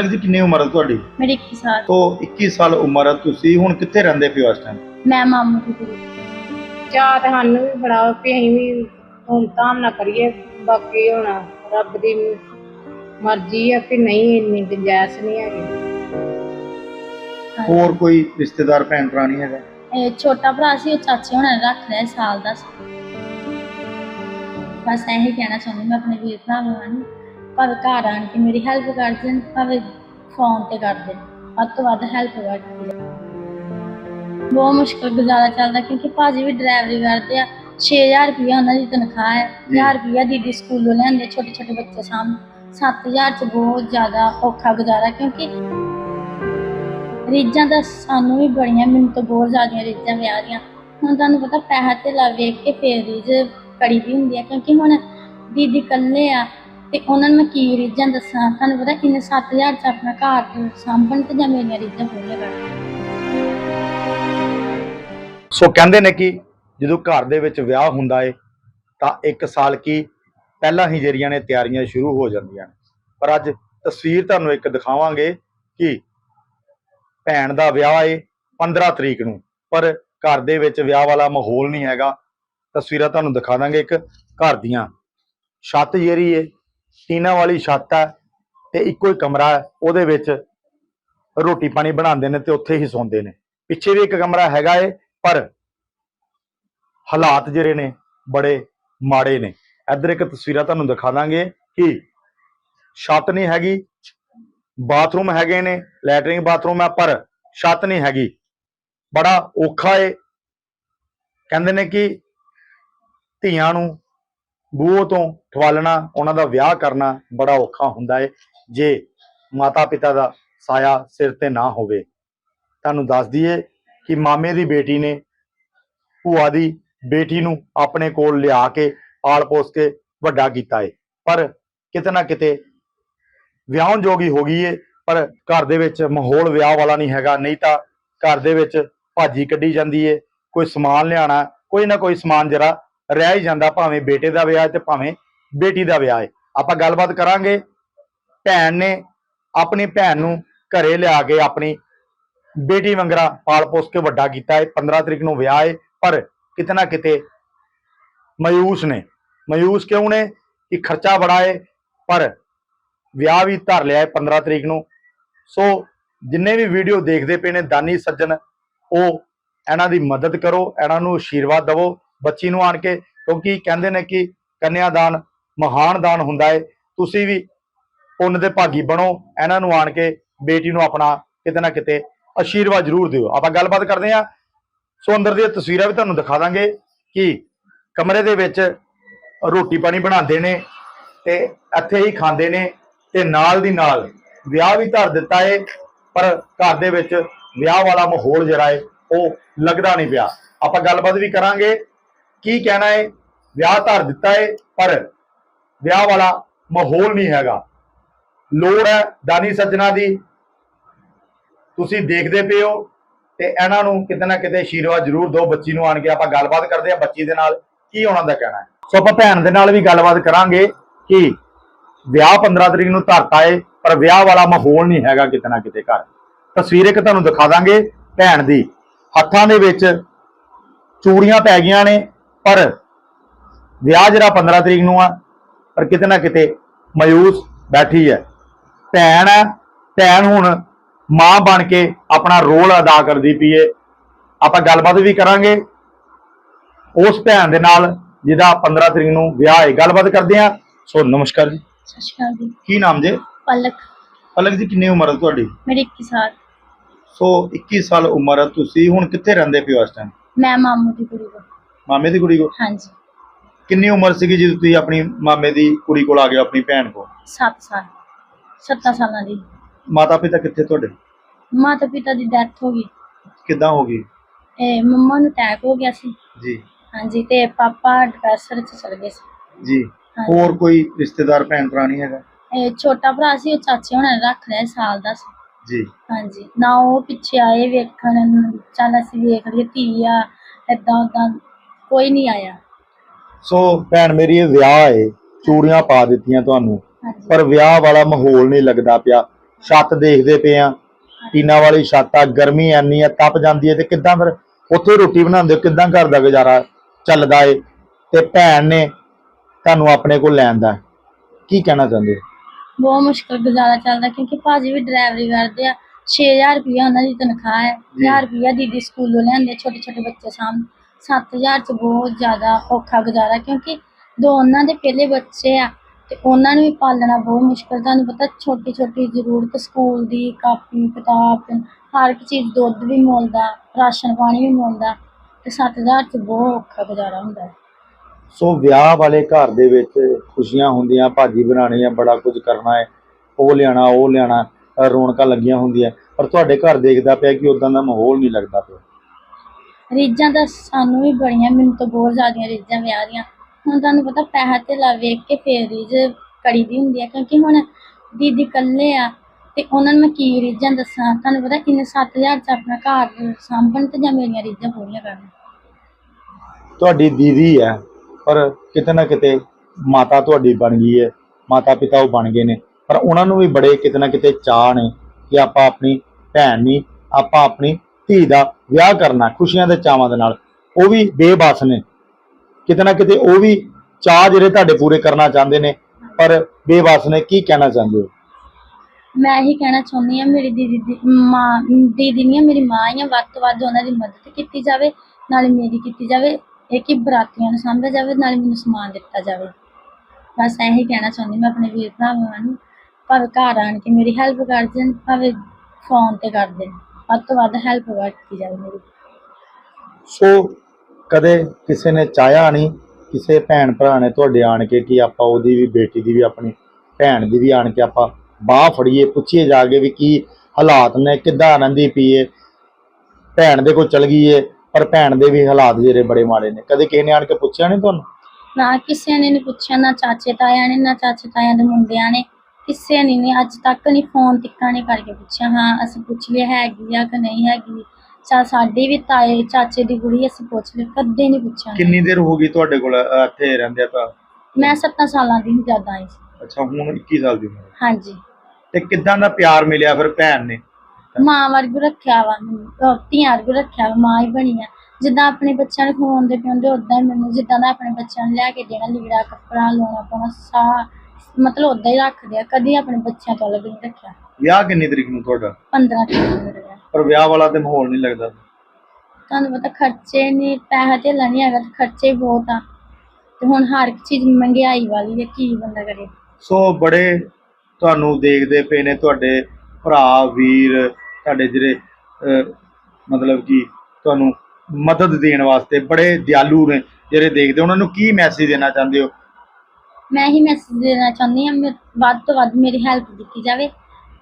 ਪਲਕ ਜੀ ਕਿੰਨੀ ਉਮਰ ਹੈ ਤੁਹਾਡੀ? ਮੇਰੀ 21 ਸਾਲ। ਤੋਂ 21 ਸਾਲ ਉਮਰ ਹੈ ਤੁਸੀਂ ਹੁਣ ਕਿੱਥੇ ਰਹਿੰਦੇ ਪਿਓ ਇਸ ਟਾਈਮ ਮੈਂ ਮਾਮੂ ਦੀ ਕੁੜੀ। ਚਾਹ ਤਾਂ ਸਾਨੂੰ ਵੀ ਬੜਾ ਵੀ ਅਸੀਂ ਵੀ ਹੁਣ ਤਾਂ ਨਾ ਕਰੀਏ ਬਾਕੀ ਹੁਣ ਰੱਬ ਦੀ ਮਰਜ਼ੀ ਹੈ ਕਿ ਨਹੀਂ ਇੰਨੀ ਗੁੰਜਾਇਸ਼ ਨਹੀਂ ਹੈਗੀ। ਹੋਰ ਕੋਈ ਰਿਸ਼ਤੇਦਾਰ ਭੈਣ ਭਰਾ ਨਹੀਂ ਹੈਗਾ? ਇਹ ਛੋਟਾ ਭਰਾ ਸੀ ਉਹ ਚਾਚੇ ਹੁਣਾਂ ਨੇ ਰੱਖ ਲਿਆ ਇਸ ਸਾਲ ਦਾ ਸੀ। ਬਸ ਇਹੀ ਕਹਿਣਾ ਚਾਹੁੰਦੀ ਮੈਂ ਆਪਣੇ ਵੀਰ ਭਰਾਵਾਂ ਨੂੰ। ਭਾਵੇਂ ਘਰ ਆਣ ਕੇ ਮੇਰੀ ਹੈਲਪ ਕਰ ਦੇਣ ਭਾਵੇਂ ਫੋਨ ਤੇ ਕਰ ਦੇਣ ਵੱਧ ਤੋਂ ਵੱਧ ਹੈਲਪ ਕਰ ਦੇਣ। ਬਹੁਤ ਮੁਸ਼ਕਲ ਗੁਜ਼ਾਰਾ ਚੱਲਦਾ ਕਿਉਂਕਿ ਭਾਜੀ ਵੀ ਡਰਾਈਵਰੀ ਕਰਦੇ ਆ 6000 ਰੁਪਇਆ ਉਹਨਾਂ ਦੀ ਤਨਖਾਹ ਹੈ। 1000 ਰੁਪਇਆ ਦੀਦੀ ਸਕੂਲੋਂ ਲੈਂਦੇ ਛੋਟੇ ਛੋਟੇ ਬੱਚੇ ਸਾਹਮਣੇ। 7000 ਚ ਬਹੁਤ ਜ਼ਿਆਦਾ ਔਖਾ ਗੁਜ਼ਾਰਾ ਕਿਉਂਕਿ ਰੀਝਾਂ ਤਾਂ ਸਾਨੂੰ ਵੀ ਬੜੀਆਂ ਮੈਨੂੰ ਤਾਂ ਬਹੁਤ ਜ਼ਿਆਦੀਆਂ ਰੀਝਾਂ ਵਿਆਹ ਦੀਆਂ। ਹੁਣ ਤੁਹਾਨੂੰ ਪਤਾ ਪੈਸਾ ਤੇ ਲਾ ਵੇਖ ਕੇ ਫੇਰ ਰੀਝ ਕੜੀ ਦੀ ਹੁੰਦੀ ਆ ਕਿਉਂਕਿ ਹੁਣ ਦੀਦੀ ਇਕੱਲੇ ਆ ਤੇ ਉਹਨਾਂ ਨੂੰ ਮੈਂ ਕੀ ਰੀਝਾਂ ਦੱਸਾਂ? ਤੁਹਾਨੂੰ ਪਤਾ ਕਿੰਨੇ 7000 ਚ ਆਪਣਾ ਘਰ ਸਾਂਭਣ ਤੇ ਜਾਂ ਮੇਰੀਆਂ ਰੀਝਾਂ ਪੂਰੀਆਂ ਕਰਨ ਸੋ ਕਹਿੰਦੇ ਨੇ ਕਿ ਜਦੋਂ ਘਰ ਦੇ ਵਿੱਚ ਵਿਆਹ ਹੁੰਦਾ ਏ, ਤਾਂ 1 ਸਾਲ ਕੀ ਪਹਿਲਾਂ ਹੀ ਜਿਹੜੀਆਂ ਨੇ ਤਿਆਰੀਆਂ ਸ਼ੁਰੂ ਹੋ ਜਾਂਦੀਆਂ ਨੇ। ਪਰ ਅੱਜ ਤਸਵੀਰ ਤੁਹਾਨੂੰ ਇੱਕ ਦਿਖਾਵਾਂਗੇ ਕਿ ਭੈਣ ਦਾ ਵਿਆਹ ਏ 15 ਤਰੀਕ ਨੂੰ, ਪਰ ਘਰ ਦੇ ਵਿੱਚ ਵਿਆਹ ਵਾਲਾ ਮਾਹੌਲ ਨਹੀਂ ਹੈਗਾ। ਤਸਵੀਰਾਂ ਤੁਹਾਨੂੰ ਦਿਖਾ ਦਾਂਗੇ ਇੱਕ ਘਰ ਦੀਆਂ। ਛੱਤ ਜਿਹੜੀ ਏ ਟੀਨਾ ਵਾਲੀ ਛੱਤ ਹੈ ਤੇ ਇੱਕੋ ਹੀ ਕਮਰਾ ਹੈ, ਉਹਦੇ ਵਿੱਚ ਰੋਟੀ ਪਾਣੀ ਬਣਾਉਂਦੇ ਨੇ ਤੇ ਉੱਥੇ ਹੀ ਸੌਂਦੇ ਨੇ। ਪਿੱਛੇ ਵੀ ਇੱਕ ਕਮਰਾ ਹੈਗਾ ਏ, ਪਰ ਹਾਲਾਤ ਜਿਹੜੇ ਨੇ ਬੜੇ ਮਾੜੇ ਨੇ। ਇੱਧਰ ਇੱਕ ਤਸਵੀਰਾਂ ਤੁਹਾਨੂੰ ਦਿਖਾ ਦਾਂਗੇ ਕਿ ਛੱਤ ਨਹੀਂ ਹੈਗੀ, ਬਾਥਰੂਮ ਹੈਗੇ ਨੇ, ਲੈਟਰਿੰਗ ਬਾਥਰੂਮ ਹੈ, ਪਰ ਛੱਤ ਨਹੀਂ ਹੈਗੀ। ਬੜਾ ਔਖਾ ਏ। ਕਹਿੰਦੇ ਨੇ ਕਿ ਧੀਆਂ ਨੂੰ ਬੂਹੋਂ ਤੋਂ ਠਵਾਲਣਾ, ਉਹਨਾਂ ਦਾ ਵਿਆਹ ਕਰਨਾ ਬੜਾ ਔਖਾ ਹੁੰਦਾ ਹੈ ਜੇ ਮਾਤਾ ਪਿਤਾ ਦਾ ਸਾਇਆ ਸਿਰ ਤੇ ਨਾ ਹੋਵੇ, ਤੁਹਾਨੂੰ ਦੱਸ ਦਈਏ ਕਿ ਮਾਮੇ ਦੀ ਬੇਟੀ ਨੇ ਭੂਆ ਦੀ ਬੇਟੀ ਨੂੰ ਆਪਣੇ ਕੋਲ ਲਿਆ ਕੇ ਆਲ ਪੋਸ ਕੇ ਵੱਡਾ ਕੀਤਾ ਏ। ਪਰ ਕਿਤੇ ਨਾ ਕਿਤੇ ਵਿਆਹਣ ਜੋਗੀ ਹੋ ਗਈ ਏ, ਪਰ ਘਰ ਦੇ ਵਿੱਚ ਮਾਹੌਲ ਵਿਆਹ ਵਾਲਾ ਨਹੀਂ ਹੈਗਾ, ਨਹੀਂ ਤਾਂ ਘਰ ਦੇ ਵਿੱਚ ਭਾਜੀ ਕੱਢੀ ਜਾਂਦੀ ਏ। ਕੋਈ ਸਮਾਨ ਲਿਆਣਾ ਕੋਈ ਨਾ ਕੋਈ ਸਮਾਨ ਜਰਾ ਰਹਿ ਹੀ ਜਾਂਦਾ, ਭਾਵੇਂ ਬੇਟੇ ਦਾ ਵਿਆਹ ਹੈ ਤੇ ਭਾਵੇਂ ਬੇਟੀ ਦਾ ਵਿਆਹ ਹੈ। ਆਪਾਂ ਗੱਲਬਾਤ ਕਰਾਂਗੇ। ਭੈਣ ਨੇ ਆਪਣੀ ਭੈਣ ਨੂੰ ਘਰੇ ਲਿਆ ਕੇ ਆਪਣੀ ਬੇਟੀ ਵੰਗਰਾ ਪਾਲ ਪੋਸ ਕੇ ਵੱਡਾ ਕੀਤਾ ਹੈ। 15 ਤਰੀਕ ਨੂੰ ਵਿਆਹ ਹੈ, ਪਰ ਕਿਤੇ ਨਾ ਕਿਤੇ ਮਾਯੂਸ ਨੇ। ਮਾਯੂਸ ਕਿਉਂ ਨੇ? ਕਿ ਖਰਚਾ ਬੜਾ ਹੈ, ਪਰ ਵਿਆਹ ਵੀ ਧਰ ਲਿਆ ਹੈ 15 ਤਰੀਕ ਨੂੰ। ਸੋ ਜਿੰਨੇ ਵੀ ਵੀਡੀਓ ਦੇਖਦੇ ਪਏ ਨੇ ਦਾਨੀ ਸੱਜਣ, ਉਹ ਇਹਨਾਂ ਦੀ ਮਦਦ ਕਰੋ, ਇਹਨਾਂ ਨੂੰ ਆਸ਼ੀਰਵਾਦ ਦਿਵੋ। ਬੱਚੀ ਨੂੰ ਆਣ ਕੇ, ਕਿਉਂਕਿ ਕਹਿੰਦੇ ਨੇ ਕਿ ਕੰਨਿਆਦਾਨ ਮਹਾਨ ਦਾਨ ਹੁੰਦਾ ਹੈ ਤੁਸੀਂ ਵੀ ਪੁੰਨ ਦੇ ਭਾਗੀ ਬਣੋ, ਇਹਨਾਂ ਨੂੰ ਆਣ ਕੇ ਬੇਟੀ ਨੂੰ ਆਪਣਾ ਕਿਤੇ ਨਾ ਕਿਤੇ ਆਸ਼ੀਰਵਾਦ ਜ਼ਰੂਰ ਦਿਓ। ਆਪਾਂ ਗੱਲਬਾਤ ਕਰਦੇ ਹਾਂ। ਸੋ ਅੰਦਰ ਦੀਆਂ ਤਸਵੀਰਾਂ ਵੀ ਤੁਹਾਨੂੰ ਦਿਖਾ ਦਾਂਗੇ ਕਿ ਕਮਰੇ ਦੇ ਵਿੱਚ ਰੋਟੀ ਪਾਣੀ ਬਣਾਉਂਦੇ ਨੇ ਤੇ ਇੱਥੇ ਹੀ ਖਾਂਦੇ ਨੇ ਤੇ ਨਾਲ ਦੀ ਨਾਲ ਵਿਆਹ ਵੀ ਧਰ ਦਿੱਤਾ ਏ, ਪਰ ਘਰ ਦੇ ਵਿੱਚ ਵਿਆਹ ਵਾਲਾ ਮਾਹੌਲ ਜਿਹੜਾ ਏ, ਉਹ ਲੱਗਦਾ ਨਹੀਂ ਪਿਆ। ਆਪਾਂ ਗੱਲਬਾਤ ਵੀ ਕਰਾਂਗੇ। ਕੀ ਕਹਿਣਾ ਏ? ਵਿਆਹ ਧਰ ਦਿੱਤਾ ਏ, ਪਰ ਵਿਆਹ ਵਾਲਾ ਮਾਹੌਲ ਨਹੀਂ ਹੈਗਾ। ਲੋੜ ਹੈ ਦਾਨੀ ਸੱਜਣਾ ਦੀ। ਤੁਸੀਂ ਦੇਖਦੇ ਪਏ ਹੋ ਤੇ ਇਹਨਾਂ ਨੂੰ ਕਿਤੇ ਨਾ ਕਿਤੇ ਆਸ਼ੀਰਵਾਦ ਜ਼ਰੂਰ ਦਿਓ, ਬੱਚੀ ਨੂੰ ਆਣ ਕੇ ਆਪਾਂ ਗੱਲਬਾਤ ਕਰਦੇ ਆ ਬੱਚੀ ਦੇ ਨਾਲ, ਕੀ ਉਹਨਾਂ ਦਾ ਕਹਿਣਾ ਹੈ? ਸੋ ਆਪਾਂ ਭੈਣ ਦੇ ਨਾਲ ਵੀ ਗੱਲਬਾਤ ਕਰਾਂਗੇ ਕਿ ਵਿਆਹ 15 ਤਰੀਕ ਨੂੰ ਧਰਤਾ ਏ, ਪਰ ਵਿਆਹ ਵਾਲਾ ਮਾਹੌਲ ਨਹੀਂ ਹੈਗਾ ਕਿਤੇ ਨਾ ਕਿਤੇ ਘਰ। ਤਸਵੀਰ ਇੱਕ ਤੁਹਾਨੂੰ ਦਿਖਾ ਦਾਂਗੇ ਭੈਣ ਦੀ। ਹੱਥਾਂ ਦੇ ਵਿੱਚ ਚੂੜੀਆਂ ਪੈ ਗਈਆਂ ਨੇ ਪਰ ਵਿਆਹ ਜਿਹੜਾ 15 ਤਰੀਕ ਨੂੰ ਆ ਪਰ ਕਿਤੇ ਨਾ ਕਿਤੇ ਮਾਯੂਸ ਬੈਠੀ ਹੈ। ਭੈਣ ਹੈ ਭੈਣ ਹੁਣ ਮਾਂ ਬਣ ਕੇ ਆਪਣਾ ਰੋਲ ਅਦਾ ਕਰਦੀ ਪਈ ਏ। ਆਪਾਂ ਗੱਲਬਾਤ ਵੀ ਕਰਾਂਗੇ। ਉਸ ਭੈਣ ਦੇ ਨਾਲ ਜਿਹਦਾ 15 ਤਰੀਕ ਨੂੰ ਵਿਆਹ ਹੈ ਗੱਲਬਾਤ ਕਰਦੇ ਆ ਸੋ ਨਮਸਕਾਰ ਜੀ। ਸਤਿ ਸ਼੍ਰੀ ਅਕਾਲ ਜੀ। ਕੀ ਨਾਮ ਜੇ? ਪਲਕ। ਪਲਕ ਜੀ ਕਿੰਨੀ ਉਮਰ ਹੈ ਤੁਹਾਡੀ? ਮੇਰੀ 21 ਸਾਲ। ਸੋ 21 ਸਾਲ ਉਮਰ ਹੈ ਤੁਸੀਂ। ਹੁਣ ਕਿੱਥੇ ਰਹਿੰਦੇ ਪਿਓ ਇਸ ਟਾਈਮ ਮੈਂ ਮਾਮੂ ਦੀ ਕੁੜੀ ਕੋਲ ਮਾਮੇ ਦੀ ਕੁੜੀ ਕੋਲ ਹਾਂਜੀ। ਕਿੰਨੀ ਉਮਰ ਸੀਗੀ ਜਦੋਂ ਤੁਸੀਂ ਆਪਣੀ ਮਾਮੇ ਦੀ ਕੁੜੀ ਕੋਲ ਆ ਗਏ ਆਪਣੀ ਭੈਣ ਕੋਲ? 7 ਸਾਲ। 7 ਸਾਲਾਂ ਦੀ। ਮਾਤਾ ਪਿਤਾ ਕਿੱਥੇ ਤੁਹਾਡੇ? ਮਾਤਾ ਪਿਤਾ ਦੀ ਡੈਥ ਹੋ ਗਈ। ਕਿੱਦਾਂ ਹੋ ਗਈ? ਇਹ ਮੰਮਾ ਨੂੰ ਅਟੈਕ ਹੋ ਗਿਆ ਸੀ। ਜੀ। ਹਾਂਜੀ ਤੇ ਪਾਪਾ ਡਿਪਰੈਸ਼ਨ ਚ ਚਲੇ ਗਏ ਸੀ। ਜੀ। ਹਾਂਜੀ। ਹੋਰ ਕੋਈ ਰਿਸ਼ਤੇਦਾਰ ਭੈਣ ਭਰਾ ਨਹੀਂ ਹੈਗਾ? ਇਹ ਛੋਟਾ ਭਰਾ ਸੀ ਉਹ ਚਾਚੇ ਹੁਣਾਂ ਨੇ ਰੱਖ ਲਿਆ ਇਸ ਸਾਲ ਦਾ ਸੀ। ਜੀ। ਹਾਂਜੀ। ਨਾ ਉਹ ਪਿੱਛੇ ਆਏ ਵੇਖਣ ਚੱਲ ਅਸੀਂ ਵੇਖ ਲਈਏ ਧੀ ਆ ਏਦਾਂ ਓਦਾਂ ਕੋਈ ਨਹੀਂ ਆਇਆ। ਸੋ ਭੈਣ ਮੇਰੀ ਇਹ ਵਿਆਹ ਏ। ਚੂੜੀਆਂ ਪਾ ਦਿੱਤੀਆਂ ਤੁਹਾਨੂੰ। ਹਾਂਜੀ। ਪਰ ਵਿਆਹ ਵਾਲਾ ਮਾਹੌਲ ਨਹੀਂ ਲੱਗਦਾ ਪਿਆ। ਛੱਤ ਦੇਖਦੇ ਪਏ ਆ। ਟੀਨਾ ਵਾਲੀ ਛੱਤ ਆ ਗਰਮੀ ਐਨੀ ਆ ਤਪ ਜਾਂਦੀ ਹੈ ਤੇ ਕਿੱਦਾਂ ਫਿਰ ਉੱਥੇ ਰੋਟੀ ਬਣਾਉਂਦੇ ਹੋ? ਕਿੱਦਾਂ ਘਰ ਦਾ ਗੁਜ਼ਾਰਾ ਚੱਲਦਾ ਏ? ਤੇ ਭੈਣ ਨੇ ਤੁਹਾਨੂੰ ਆਪਣੇ ਕੋਲ ਲੈਣ ਦਾ। ਕੀ ਕਹਿਣਾ ਚਾਹੁੰਦੇ ਹੋ? ਬਹੁਤ ਮੁਸ਼ਕਲ ਗੁਜ਼ਾਰਾ ਚੱਲਦਾ ਕਿਉਂਕਿ ਭਾਜੀ ਵੀ ਡਰਾਈਵਰੀ ਕਰਦੇ ਆ। 6000 ਰੁਪਇਆ ਉਹਨਾਂ ਦੀ ਤਨਖਾਹ ਹੈ। 1000 ਰੁਪਇਆ ਦੀਦੀ ਸਕੂਲੋਂ ਲਿਆਂਦੇ ਛੋਟੇ ਛੋਟੇ ਬੱਚੇ ਸਾਹਮਣੇ। 7000 ਚ ਬਹੁਤ ਜ਼ਿਆਦਾ ਔਖਾ ਗੁਜ਼ਾਰਾ, ਕਿਉਂਕਿ ਦੋ ਉਹਨਾਂ ਦੇ ਪਹਿਲੇ ਬੱਚੇ ਆ ਤੇ ਉਹਨਾਂ ਨੂੰ ਵੀ ਪਾਲਣਾ ਬਹੁਤ ਮੁਸ਼ਕਲ, ਤੁਹਾਨੂੰ ਪਤਾ ਛੋਟੀ ਛੋਟੀ ਜ਼ਰੂਰਤ ਸਕੂਲ ਦੀ, ਕਾਪੀ, ਕਿਤਾਬ, ਹਰ ਇੱਕ ਚੀਜ਼, ਦੁੱਧ ਵੀ ਮੁੱਲ ਰਾਸ਼ਨ ਪਾਣੀ ਵੀ ਮੁੱਲ ਤੇ 7000 ਚ ਬਹੁਤ ਔਖਾ ਗੁਜ਼ਾਰਾ ਹੁੰਦਾ। ਹੈ ਸੋ ਵਿਆਹ ਵਾਲੇ ਘਰ ਦੇ ਵਿੱਚ ਖੁਸ਼ੀਆਂ ਹੁੰਦੀਆਂ, ਭਾਜੀ ਬਣਾਉਣੀ ਆ, ਬੜਾ ਕੁਝ ਕਰਨਾ ਹੈ, ਉਹ ਲਿਆਣਾ ਉਹ ਲਿਆਣਾ ਰੌਣਕਾਂ ਲੱਗੀਆਂ ਹੁੰਦੀਆਂ, ਪਰ ਤੁਹਾਡੇ ਘਰ ਦੇਖਦਾ ਪਿਆ ਕਿ ਉਦਾਂ ਦਾ ਮਾਹੌਲ ਨਹੀਂ ਲੱਗਦਾ ਪਿਆ। ਰੀਝਾਂ ਤਾਂ ਸਾਨੂੰ ਵੀ ਬੜੀਆਂ, ਮੈਨੂੰ ਤਾਂ ਬਹੁਤ ਜ਼ਿਆਦੀਆਂ ਰੀਝਾਂ ਵਿਆਹ ਦੀਆਂ। ਹੁਣ ਤੁਹਾਨੂੰ ਪਤਾ ਪੈਸਾ ਧੇਲਾ ਵੇਖ ਕੇ ਫੇਰ ਰੀਝ ਕਰੀ ਦੀ ਹੁੰਦੀ ਆ, ਕਿਉਂਕਿ ਹੁਣ ਦੀਦੀ ਇਕੱਲੇ ਆ ਤੇ ਉਹਨਾਂ ਨੂੰ ਮੈਂ ਕੀ ਰੀਝਾਂ ਦੱਸਾਂ? ਤੁਹਾਨੂੰ ਪਤਾ ਕਿੰਨੇ 7000 ਚ ਆਪਣਾ ਘਰ ਸਾਂਭਣ ਤੇ ਜਾਂ ਮੇਰੀਆਂ ਰੀਝਾਂ ਪੂਰੀਆਂ ਕਰਨ। ਤੁਹਾਡੀ ਦੀਦੀ ਹੈ ਪਰ ਕਿਤੇ ਨਾ ਕਿਤੇ ਮਾਤਾ ਤੁਹਾਡੀ ਬਣ ਗਈ ਹੈ ਮਾਤਾ ਪਿਤਾ ਉਹ ਬਣ ਗਏ ਨੇ। ਪਰ ਉਹਨਾਂ ਨੂੰ ਵੀ ਬੜੇ ਕਿਤੇ ਨਾ ਕਿਤੇ ਚਾਹ ਨੇ ਕਿ ਆਪਾਂ ਆਪਣੀ ਭੈਣ ਨਹੀਂ ਆਪਾਂ ਆਪਣੀ ਧੀ ਦਾ ਵਿਆਹ ਕਰਨਾ ਖੁਸ਼ੀਆਂ ਦੇ ਚਾਵਾਂ ਦੇ ਨਾਲ ਉਹ ਵੀ ਬੇਬਸ ਨੇ। ਕਿਤੇ ਨਾ ਕਿਤੇ ਉਹ ਵੀ ਚਾਹ ਜਿਹੜੇ ਤੁਹਾਡੇ ਪੂਰੇ ਕਰਨਾ ਚਾਹੁੰਦੇ ਨੇ ਪਰ ਬੇਬਸ ਨੇ ਕੀ ਕਹਿਣਾ ਚਾਹੁੰਦੇ ਹੋ? ਮੈਂ ਇਹੀ ਕਹਿਣਾ ਚਾਹੁੰਦੀ ਹਾਂ ਮੇਰੀ ਦੀਦੀ ਦੀ ਮਾਂ ਦੀਦੀ ਨਹੀਂ ਆ, ਮੇਰੀ ਮਾਂ ਹੀ ਆ ਵੱਧ ਤੋਂ ਵੱਧ ਉਹਨਾਂ ਦੀ ਮਦਦ ਕੀਤੀ ਜਾਵੇ ਨਾਲੇ ਮੇਰੀ ਕੀਤੀ ਜਾਵੇ ਇਹ ਕਿ ਬਰਾਤੀਆਂ ਨੂੰ ਸਾਂਭਿਆ ਜਾਵੇ ਨਾਲੇ ਮੈਨੂੰ ਸਮਾਨ ਦਿੱਤਾ ਜਾਵੇ। ਬਸ ਇਹੀ ਕਹਿਣਾ ਚਾਹੁੰਦੀ ਮੈਂ ਆਪਣੇ ਵੀਰ ਭਰਾਵਾਂ ਨੂੰ ਭਾਵੇਂ ਘਰ ਆਣ ਕੇ ਮੇਰੀ ਹੈਲਪ ਕਰ ਦੇਣ ਭਾਵੇਂ ਫੋਨ ਤੇ ਕਰ ਦੇਣ। ਵੱਧ ਤੋਂ ਵੱਧ ਹੈਲਪ ਕੀਤੀ ਜਾਵੇ ਮੇਰੀ। ਸੋ ਕਦੇ ਕਿਸੇ ਨੇ ਚਾਹਿਆ ਨਹੀਂ ਕਿਸੇ ਭੈਣ ਭਰਾ ਨੇ ਤੁਹਾਡੇ ਆਣ ਕੇ ਕਿ ਆਪਾਂ ਉਹਦੀ ਵੀ ਬੇਟੀ ਦੀ ਵੀ ਆਪਣੀ ਭੈਣ ਦੀ ਵੀ ਆਣ ਕੇ ਆਪਾਂ ਬਾਹ ਫੜੀਏ ਪੁੱਛੀਏ ਜਾ ਕੇ ਵੀ ਕੀ ਹਾਲਾਤ ਨੇ ਕਿੱਦਾਂ ਰਹਿੰਦੀ ਪਈਏ ਭੈਣ ਦੇ ਕੋਲ ਚਲ ਗਈ ਏ ਪਰ ਭੈਣ ਦੇ ਵੀ ਹਾਲਾਤ ਜਿਹੜੇ ਬੜੇ ਮਾੜੇ ਨੇ। ਕਦੇ ਕਿਸੇ ਨੇ ਆਣ ਕੇ ਪੁੱਛਿਆ ਨਹੀਂ ਤੁਹਾਨੂੰ? ਨਾ ਕਿਸੇ ਨੇ ਨੀ ਪੁੱਛਿਆ ਨਾ ਚਾਚੇ ਤਾਇਆਂ ਨੇ ਨਾ ਚਾਚੇ ਤਾਇਆਂ ਦੇ ਮੁੰਡਿਆਂ ਨੇ। ਕਿਸੇ ਨੇ ਨੀ ਅੱਜ ਤੱਕ ਨਹੀਂ ਫੋਨ ਟਿੱਕਾ ਨੇ ਕਰਕੇ ਪੁੱਛਿਆ ਹਾਂ ਅਸੀਂ ਪੁੱਛ ਲਿਆ ਹੈਗੀ ਆ ਕਿ ਨਹੀਂ ਹੈਗੀ। ਚਾ ਸਾਡੀ ਵੀ ਤਾਏ ਚਾਚੇ ਦੀ ਕੁੜੀ ਅਸੀਂ ਪੁੱਛ ਲਈ ਕਦੇ ਨਹੀਂ ਪੁੱਛਿਆ। ਕਿੰਨੀ ਦੇਰ ਹੋ ਗਈ ਤੁਹਾਡੇ ਕੋਲ ਇੱਥੇ ਰਹਿੰਦੇ ਤਾਂ? ਮੈਂ 7 ਸਾਲਾਂ ਦੀ ਜਦ ਆਈ ਸੀ। ਅੱਛਾ ਹੁਣ 21 ਸਾਲ ਦੀ ਉਮਰ। ਹੈ। ਹਾਂਜੀ। ਤੇ ਕਿੱਦਾਂ ਦਾ ਪਿਆਰ ਮਿਲਿਆ ਫਿਰ ਭੈਣ ਨੇ? ਮਾਂ ਵਰਗੂ ਰੱਖਿਆ ਵਾ ਮੈਨੂੰ, ਅਹ ਧੀਆਂ ਵਰਗੂ ਰੱਖਿਆ ਵਾ ਮਾਂ ਹੀ ਬਣੀ ਆ। ਜਿੱਦਾਂ ਆਪਣੇ ਬੱਚਿਆਂ ਨੂੰ ਖਵਾਉਂਦੇ ਪਿਆਉਂਦੇ ਉਦਾਂ ਹੀ ਮੈਨੂੰ ਜਿੱਦਾਂ ਦਾ ਆਪਣੇ ਬੱਚਿਆਂ ਨੂੰ ਲਿਆ ਕੇ ਦੇਣਾ ਲੀੜਾ ਕੱਪੜਾ ਲਾਉਣਾ ਪਾਉਣਾ ਸਾ ਮਤਲਬ ਉਦਾਂ ਹੀ ਰੱਖਦੇ ਆ ਕਦੀ ਆਪਣੇ ਬੱਚਿਆਂ ਤੋਂ ਅਲੱਗ ਨਹੀਂ ਰੱਖਿਆ। ਵਿਆਹ ਕਿੰਨੀ ਤਰੀਕ ਨੂੰ ਤੁਹਾਡਾ? 15 ਕਿਲੋ ਮੇਰੇ ਆ ਪਰ ਵਿਆਹ ਵਾਲਾ ਤੇ ਮਾਹੌਲ ਨਹੀਂ ਲੱਗਦਾ। ਤੁਹਾਨੂੰ ਪਤਾ ਖਰਚੇ ਨਹੀਂ ਪੈਸਾ ਧੇਲਾ ਨਹੀਂ ਹੈਗਾ ਤੇ ਖਰਚੇ ਹੀ ਬਹੁਤ ਆ। ਤੇ ਹੁਣ ਹਰ ਇੱਕ ਚੀਜ਼ ਮਹਿੰਗਾਈ ਵਾਲੀ ਹੈ ਕੀ ਬੰਦਾ ਕਰੇ। ਸੋ ਬੜੇ ਤੁਹਾਨੂੰ ਦੇਖਦੇ ਪਏ ਨੇ ਤੁਹਾਡੇ ਭਰਾ ਵੀਰ ਤੁਹਾਡੇ ਜਿਹੜੇ ਅਹ, ਮਤਲਬ ਕਿ ਤੁਹਾਨੂੰ ਮਦਦ ਦੇਣ ਵਾਸਤੇ ਬੜੇ ਦਿਆਲੂ ਨੇ ਜਿਹੜੇ ਦੇਖਦੇ। ਉਹਨਾਂ ਨੂੰ ਕੀ ਮੈਸੇਜ ਦੇਣਾ ਚਾਹੁੰਦੇ ਹੋ? ਮੈਂ ਹੀ ਮੈਸੇਜ ਦੇਣਾ ਚਾਹੁੰਦੀ ਹਾਂ, ਮੇ- ਵੱਧ ਤੋਂ ਵੱਧ ਮੇਰੀ ਹੈਲਪ ਕੀਤੀ ਜਾਵੇ।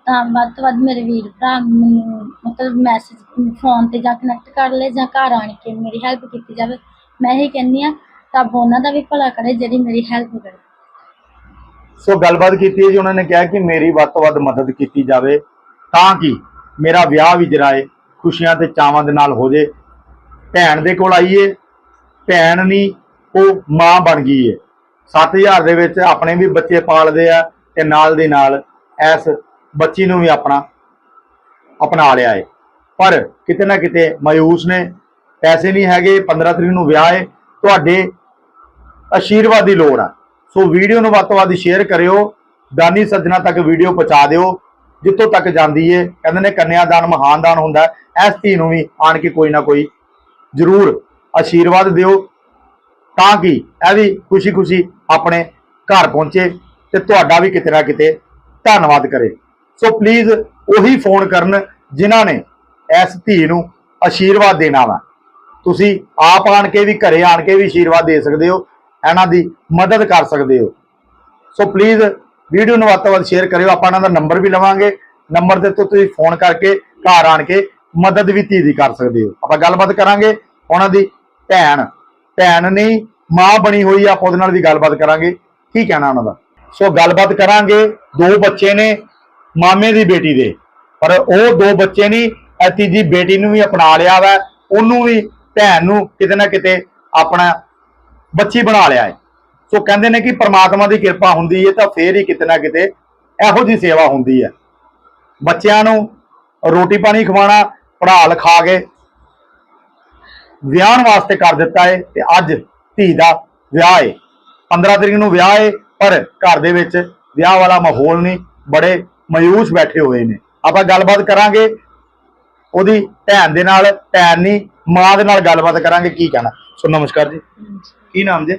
ਤਾਂ ਵੱਧ ਤੋਂ ਵੱਧ ਮੇਰੇ ਵੀਰ ਭਰਾ ਮੈਨੂੰ ਮਤਲਬ ਮੈਸੇਜ ਫੋਨ ਤੇ ਜਾਂ ਕਨੈਕਟ ਕਰ ਲੈ ਜਾਂ ਘਰ ਆਣ ਕੇ ਮੇਰੀ ਹੈਲਪ ਕੀਤੀ ਜਾਵੇ। ਮੈਂ ਇਹ ਕਹਿੰਦੀ ਆ ਰੱਬ ਉਹਨਾਂ ਦਾ ਵੀ ਭਲਾ ਕਰੇ ਜਿਹੜੀ ਮੇਰੀ ਹੈਲਪ ਕਰੇ। ਸੋ ਗੱਲਬਾਤ ਕੀਤੀ ਹੈ ਜੀ, ਉਹਨਾਂ ਨੇ ਕਿਹਾ ਕਿ ਮੇਰੀ ਵੱਧ ਤੋਂ ਵੱਧ ਮਦਦ ਕੀਤੀ ਜਾਵੇ। ਤਾਂ ਕਿ ਮੇਰਾ ਵਿਆਹ ਵੀ ਜਰਾਏ, ਖੁਸ਼ੀਆਂ ਤੇ ਚਾਵਾਂ ਦੇ ਨਾਲ ਹੋ ਜੇ। ਭੈਣ ਦੇ ਕੋਲ ਆਈਏ, ਭੈਣ ਨਹੀਂ ਉਹ ਮਾਂ ਬਣ ਗਈ ਏ। 7000 ਦੇ ਵਿੱਚ ਆਪਣੇ ਵੀ ਬੱਚੇ ਪਾਲਦੇ ਆ ਤੇ ਨਾਲ ਦੀ ਨਾਲ ਇਸ ਬੱਚੀ ਨੂੰ ਵੀ ਆਪਣਾ ਅਪਣਾ ਲਿਆ ਏ ਪਰ ਕਿਤੇ ਨਾ ਕਿਤੇ ਮਾਯੂਸ ਨੇ, ਪੈਸੇ ਨਹੀਂ ਹੈਗੇ 15 ਤਰੀਕ ਨੂੰ ਵਿਆਹ ਏ, ਤੁਹਾਡੇ ਆਸ਼ੀਰਵਾਦ ਦੀ ਲੋੜ ਆ ਸੋ ਵੀਡੀਓ ਨੂੰ ਵੱਧ ਤੋਂ ਵੱਧ ਸ਼ੇਅਰ ਕਰਿਓ, ਦਾਨੀ ਸੱਜਣਾ ਤੱਕ ਵੀਡੀਓ ਪਹੁੰਚਾ ਦਿਓ, ਜਿੱਥੋਂ ਤੱਕ ਜਾਂਦੀ ਏ ਕਹਿੰਦੇ ਨੇ ਕੰਨਿਆਦਾਨ ਮਹਾਨ ਦਾਨ ਹੁੰਦਾ ਹੈ। ਇਸ ਧੀ ਨੂੰ ਵੀ ਆਣ ਕੇ ਕੋਈ ਨਾ ਕੋਈ ਜ਼ਰੂਰ ਆਸ਼ੀਰਵਾਦ ਦਿਓ, ਤਾਂ ਕਿ ਇਹ ਵੀ ਖੁਸ਼ੀ-ਖੁਸ਼ੀ ਆਪਣੇ ਘਰ ਪਹੁੰਚੇ ਤੇ ਤੁਹਾਡਾ ਵੀ ਕਿਤੇ ਨਾ ਕਿਤੇ ਧੰਨਵਾਦ ਕਰੇ। ਸੋ ਪਲੀਜ਼ ਉਹੀ ਫੋਨ ਕਰਨ ਜਿਨ੍ਹਾਂ ਨੇ ਇਸ ਧੀ ਨੂੰ ਆਸ਼ੀਰਵਾਦ ਦੇਣਾ ਵਾ। ਤੁਸੀਂ ਆਪ ਆਣ ਕੇ ਵੀ ਘਰੇ ਆਣ ਕੇ ਵੀ ਆਸ਼ੀਰਵਾਦ ਦੇ ਸਕਦੇ ਹੋ, ਇਹਨਾਂ ਦੀ ਮਦਦ ਕਰ ਸਕਦੇ ਹੋ। ਸੋ ਪਲੀਜ਼ ਵੀਡੀਓ ਨੂੰ ਵੱਧ ਤੋਂ ਵੱਧ ਸ਼ੇਅਰ ਕਰਿਓ, ਆਪਾਂ ਇਹਨਾਂ ਦਾ ਨੰਬਰ ਵੀ ਲਵਾਂਗੇ। ਨੰਬਰ ਦੇ ਤੋਂ ਤੁਸੀਂ ਫੋਨ ਕਰਕੇ ਘਰ ਆਣ ਕੇ ਮਦਦ ਵੀ ਧੀ ਦੀ ਕਰ ਸਕਦੇ ਹੋ। ਆਪਾਂ ਗੱਲਬਾਤ ਕਰਾਂਗੇ, ਉਹਨਾਂ ਦੀ ਭੈਣ। ਭੈਣ ਨਹੀਂ ਮਾਂ ਬਣੀ ਹੋਈ ਆ, ਆਪਾਂ ਉਹਦੇ ਨਾਲ ਵੀ ਗੱਲਬਾਤ ਕਰਾਂਗੇ। ਕੀ ਕਹਿਣਾ ਉਹਨਾਂ ਦਾ? ਸੋ ਗੱਲਬਾਤ ਕਰਾਂਗੇ, ਦੋ ਬੱਚੇ ਨੇ ਮਾਮੇ ਦੀ ਬੇਟੀ ਦੇ। ਪਰ ਉਹ ਦੋ ਬੱਚੇ ਨਹੀਂ ਇਹ ਤੀਜੀ ਬੇਟੀ ਨੂੰ ਵੀ ਅਪਣਾ ਲਿਆ ਵਾ, ਉਹਨੂੰ ਵੀ ਭੈਣ ਨੂੰ ਕਿਤੇ ਨਾ ਕਿਤੇ ਆਪਣਾ ਬੱਚੀ ਬਣਾ ਲਿਆ ਹੈ। ਸੋ ਕਹਿੰਦੇ ਨੇ ਕਿ ਪ੍ਰਮਾਤਮਾ ਦੀ ਕਿਰਪਾ ਹੁੰਦੀ ਹੈ ਤਾਂ ਫੇਰ ਹੀ ਕਿਤੇ ਨਾ ਕਿਤੇ ਇਹੋ ਜੀ ਸੇਵਾ ਹੁੰਦੀ ਹੈ। ਬੱਚਿਆਂ ਨੂੰ ਰੋਟੀ ਪਾਣੀ ਖਵਾਉਣਾ ਪੜਾ ਲਿਖਾ ਕੇ ਵਿਆਹਣ ਵਾਸਤੇ ਕਰ ਦਿੱਤਾ ਹੈ ਤੇ ਅੱਜ ਧੀ ਦਾ ਵਿਆਹ ਏ। 15 ਤਰੀਕ ਨੂੰ ਵਿਆਹ ਏ ਪਰ ਘਰ ਦੇ ਵਿੱਚ ਵਿਆਹ ਵਾਲਾ ਮਾਹੌਲ ਨਹੀਂ ਬੜੇ ਮਾਯੂਸ ਬੈਠੇ ਹੋਏ ਨੇ। ਆਪਾਂ ਗੱਲਬਾਤ ਕਰਾਂਗੇ ਉਹਦੀ ਭੈਣ ਦੇ ਨਾਲ ਭੈਣ ਨਹੀਂ ਮਾਂ ਦੇ ਨਾਲ ਗੱਲਬਾਤ ਕਰਾਂਗੇ ਕੀ ਕਹਿਣਾ। ਸੋ ਨਮਸਕਾਰ ਜੀ। ਕੀ ਨਾਮ ਜੀ?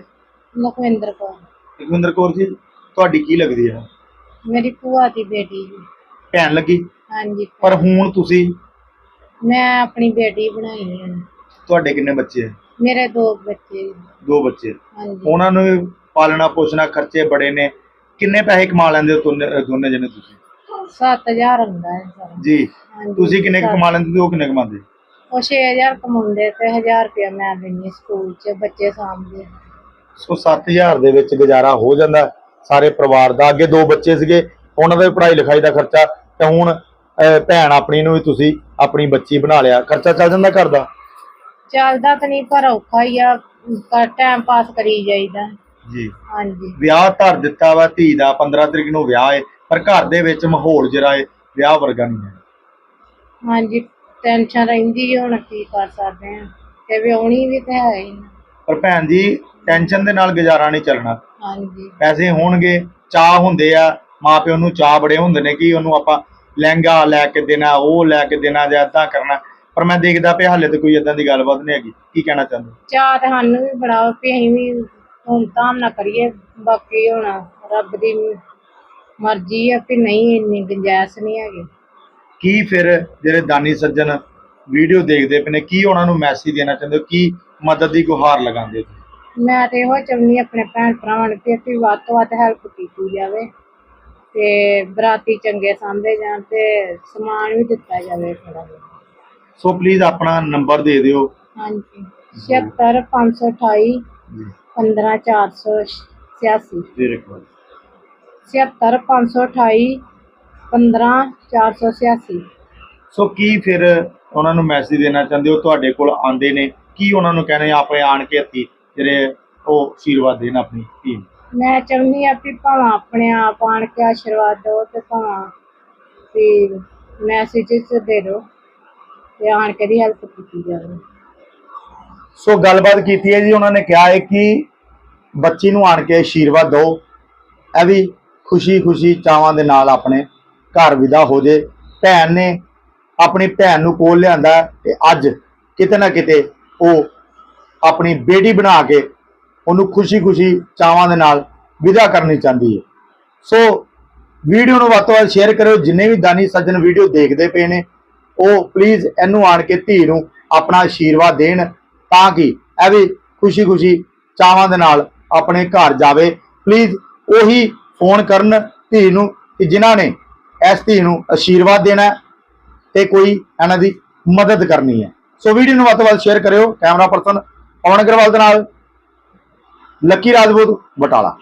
ਲਖਵਿੰਦਰ ਕੌਰ। ਜਗਵਿੰਦਰ ਕੌਰ ਜੀ ਤੁਹਾਡੀ ਕੀ ਲੱਗਦੀ ਹੈ? ਮੇਰੀ ਭੂਆ ਦੀ ਬੇਟੀ ਜੀ। ਭੈਣ ਲੱਗੀ? ਹਾਂਜੀ ਪਰ ਹੁਣ ਤੁਸੀਂ ਮੈਂ ਆਪਣੀ ਬੇਟੀ ਬਣਾਈ ਹੈ। ਤੁਹਾਡੇ ਕਿੰਨੇ ਬੱਚੇ ਹੈ ਮੇਰੇ ਦੋ ਬੱਚੇ। ਦੋ ਬੱਚੇ। ਹਾਂਜੀ। ਉਹਨਾਂ ਨੂੰ ਵੀ ਪਾਲਣਾ ਪੋਸ਼ਣਾ ਖਰਚੇ ਬੜੇ ਨੇ। ਕਿੰਨੇ ਪੈਸੇ ਕਮਾ ਲੈਂਦੇ ਹੋ ਦੋਨੇ ਦੋਨੇ ਜਣੇ ਤੁਸੀਂ? 7000 ਹੁੰਦਾ ਹੈ ਸਾਰਾ। ਜੀ। ਹਾਂਜੀ ਤੁਸੀਂ ਕਿੰਨੇ ਕੁ ਸੱਤ- ਕਮਾ ਲੈਂਦੇ ਤੇ ਉਹ ਕਿੰਨੇ ਕਮਾਉਂਦੇ? ਉਹ 6000 ਕਮਾਉਂਦੇ ਤੇ 1000 ਰੁਪਇਆ ਮੈਂ ਦਿੰਦੀ ਸਕੂਲ 'ਚ ਬੱਚੇ ਸਾਂਭਦੇ। ਸੋ 7000 ਦੇ ਵਿੱਚ ਗੁਜ਼ਾਰਾ ਹੋ ਜਾਂਦਾ। ਹੈ ਸਾਰੇ ਪਰਿਵਾਰ ਦਾ। ਅੱਗੇ ਦੋ ਬੱਚੇ ਸੀਗੇ। ਉਹਨਾਂ ਦਾ ਵੀ ਪੜ੍ਹਾਈ ਲਿਖਾਈ ਦਾ ਖਰਚਾ। ਤੇ ਹੁਣ ਅਹ, ਭੈਣ ਆਪਣੀ ਨੂੰ ਵੀ ਤੁਸੀਂ ਆਪਣੀ ਬੱਚੀ ਬਣਾ ਲਿਆ। ਖਰਚਾ ਚੱਲ ਜਾਂਦਾ ਘਰ ਦਾ? ਚੱਲਦਾ ਤਾਂ ਨਹੀਂ ਪਰ ਔਖਾ ਹੀ ਆ ਟਾਈਮ ਪਾਸ ਕਰੀ ਜਾਈਦਾ। ਜੀ। ਹਾਂਜੀ। ਵਿਆਹ ਧਰ ਦਿੱਤਾ ਵਾ ਧੀ ਦਾ 15 ਤਰੀਕ ਨੂੰ ਵਿਆਹ ਹੈ ਪਰ ਘਰ ਦੇ ਵਿੱਚ ਮਾਹੌਲ ਜਿਹੜਾ ਹੈ ਵਿਆਹ ਵਰਗਾ ਨਹੀਂ ਹੈ। ਹਾਂਜੀ ਟੈਨਸ਼ਨ ਰਹਿੰਦੀ ਹੈ, ਹੁਣ ਕੀ ਕਰ ਸਕਦੇ ਆ। ਤੇ ਵਿਆਹਣੀ ਵੀ ਤੇ ਹੈ ਹੀ ਨਾ। ਪਰ ਭੈਣ ਜੀ ਟੈਨਸ਼ਨ ਦੇ ਨਾਲ ਗੁਜ਼ਾਰਾ ਨਹੀਂ ਚੱਲਣਾ। ਹਾਂਜੀ। ਪੈਸੇ ਹੋਣਗੇ ਚਾਹ ਹੁੰਦੇ ਆ ਮਾਪਿਓ ਨੂੰ ਚਾਹ ਬੜੇ ਹੁੰਦੇ ਨੇ ਕਿ ਉਹਨੂੰ ਆਪਾਂ ਲਹਿੰਗਾ ਲੈ ਕੇ ਦੇਣਾ ਉਹ ਲੈ ਕੇ ਦੇਣਾ ਜਾਂ ਏਦਾਂ ਕਰਨਾ। ਪਰ ਮੈਂ ਦੇਖਦਾ ਪਿਆ ਹਾਲੇ ਤੇ ਕੋਈ ਏਦਾਂ ਦੀ ਗੱਲਬਾਤ ਨਹੀਂ ਹੈਗੀ। ਕੀ ਕਹਿਣਾ ਚਾਹੁੰਦੇ? ਚਾਹ ਤੇ ਸਾਨੂੰ ਵੀ ਬੜਾ ਵਾ ਅਸੀਂ ਵੀ ਹੁਣ ਤਾਂ ਨਾ ਕਰੀਏ ਬਾਕੀ ਹੁਣ ਰੱਬ ਦੀ ਮਰਜ਼ੀ ਆ ਵੀ ਨਹੀਂ ਇੰਨੀ ਗੁੰਜਾਇਸ਼ ਨਹੀਂ ਹੈਗੀ। ਕੀ ਫਿਰ ਜਿਹੜੇ ਦਾਨੀ ਸੱਜਣ ਵੀਡੀਓ ਦੇਖਦੇ ਪਏ ਨੇ ਕੀ ਉਹਨਾਂ ਨੂੰ ਮੈਸੇਜ ਦੇਣਾ ਚਾਹੁੰਦੇ ਹੋ? ਕੀ ਮਦਦ ਦੀ ਗੁਹਾਰ ਲਗਾਉਂਦੇ ਹੋ? ਮੈਂ ਤੇ ਇਹੋ ਚਾਹੁੰਦੀ ਹਾਂ ਆਪਣੇ ਭੈਣ ਭਰਾਵਾਂ ਨੂੰ ਕਿ ਵੀ ਵੱਧ ਤੋਂ ਵੱਧ ਹੈਲਪ ਕੀਤੀ ਜਾਵੇ ਤੇ ਬਰਾਤੀ ਚੰਗੇ ਸਾਂਭੇ ਜਾਣ ਤੇ ਸਮਾਨ ਵੀ ਦਿੱਤਾ ਜਾਵੇ ਥੋੜਾ ਜਿਹਾ। ਸੋ ਪਲੀਜ਼ ਆਪਣਾ ਨੰਬਰ ਦੇ ਦਿਓ। ਹਾਂਜੀ 76 528 ਜੀ। 15486 ਫਿਰ ਇੱਕ ਵਾਰ 76 528 15486 ਸੋ ਕੀ ਫਿਰ ਉਹਨਾਂ ਨੂੰ ਮੈਸੇਜ ਦੇਣਾ ਚਾਹੁੰਦੇ ਹੋ? ਤੁਹਾਡੇ ਕੋਲ ਆਂਦੇ ਨੇ। ਕੀ ਉਹਨਾਂ ਨੂੰ ਕਹਿੰਦੇ ਆਪਣੇ ਆਣ ਕੇ ਹੱਥੀ ਜਿਹੜੇ ਉਹ ਆਸ਼ੀਰਵਾਦ ਦੇਣ ਆਪਣੀ ਨੂੰ ਮੈਂ ਚਾਹੁੰਦੀ ਆ ਵੀ ਭਾਵਾਂ ਆਪਣੇ ਆਪ ਆਣ ਕੇ ਆਸ਼ੀਰਵਾਦ ਦਿਓ ਤੇ ਭਾਵਾਂ ਵੀ ਮੈਸੇਜਸ ਦੇ ਦਿਓ। ਤੇ ਆਣ ਕੇ ਦੀ ਹੈਲਪ ਕੀਤੀ ਜਾਵੇ। ਸੋ ਗੱਲਬਾਤ ਕੀਤੀ ਹੈ ਜੀ, ਉਹਨਾਂ ਨੇ ਕਿਹਾ ਹੈ ਕਿ ਬੱਚੀ ਨੂੰ ਆਣ ਕੇ ਆਸ਼ੀਰਵਾਦ ਦਿਓ। ਇਹ ਵੀ ਖੁਸ਼ੀ-ਖੁਸ਼ੀ ਚਾਵਾਂ ਦੇ ਨਾਲ ਆਪਣੇ ਘਰ ਵਿਦਾ ਹੋ ਜੇ। ਭੈਣ ਨੇ ਆਪਣੀ ਭੈਣ ਨੂੰ ਕੋਲ ਲਿਆਂਦਾ ਤੇ ਅੱਜ ਕਿਤੇ ਨਾ ਕਿਤੇ ਉਹ ਆਪਣੀ ਬੇਟੀ ਬਣਾ ਕੇ ਉਹਨੂੰ ਖੁਸ਼ੀ-ਖੁਸ਼ੀ ਚਾਵਾਂ ਦੇ ਨਾਲ ਵਿਦਾ ਕਰਨੀ ਚਾਹੁੰਦੀ ਹੈ। ਸੋ ਵੀਡੀਓ ਨੂੰ ਵੱਧ ਤੋਂ ਵੱਧ ਸ਼ੇਅਰ ਕਰਿਓ। ਜਿੰਨੇ ਵੀ ਦਾਨੀ ਸੱਜਣ ਵੀਡੀਓ ਦੇਖਦੇ ਪਏ ਨੇ ਉਹ ਪਲੀਜ਼ ਇਹਨੂੰ ਆਣ ਕੇ ਧੀ ਨੂੰ ਆਪਣਾ ਆਸ਼ੀਰਵਾਦ ਦੇਣ ਤਾਂ ਕਿ ਇਹ ਵੀ ਖੁਸ਼ੀ-ਖੁਸ਼ੀ ਚਾਵਾਂ ਦੇ ਨਾਲ ਆਪਣੇ ਘਰ ਜਾਵੇ। ਪਲੀਜ਼ ਉਹੀ ਫੋਨ ਕਰਨ ਧੀ ਨੂੰ ਕਿ ਜਿਨ੍ਹਾਂ ਨੇ ਇਸ ਧੀ ਨੂੰ ਆਸ਼ੀਰਵਾਦ ਦੇਣਾ ਹੈ ਤੇ ਕੋਈ ਇਹਨਾਂ ਦੀ ਮਦਦ ਕਰਨੀ ਹੈ। ਸੋ ਵੀਡੀਓ ਨੂੰ ਵੱਧ ਤੋਂ ਵੱਧ ਸ਼ੇਅਰ ਕਰਿਓ। ਕੈਮਰਾ ਪਰਸਨ ਪਵਨ ਅਗਰਵਾਲ ਦੇ ਨਾਲ ਲੱਕੀ ਰਾਜਪੂਤ ਬਟਾਲਾ।